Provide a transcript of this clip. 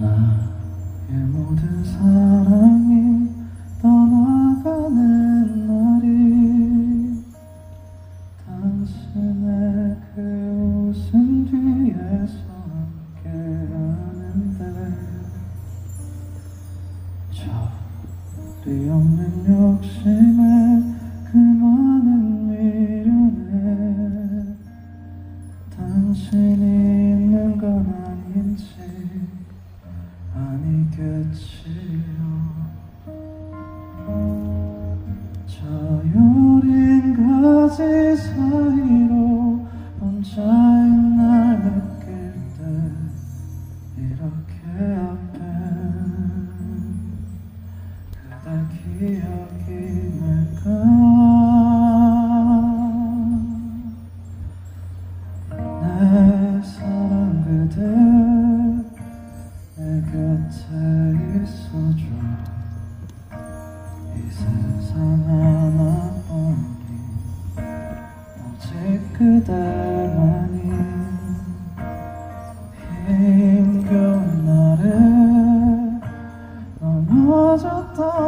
나의 모든 사랑이 떠나가는 날이 당신의 그 웃음 뒤에서 함께하는데 저리 없는 욕심 기억이 날까 내 사랑 그대 내 곁에 있어줘 이 세상 하나뿐인 오직 그대만이 힘겨운 날에 넘어져 떠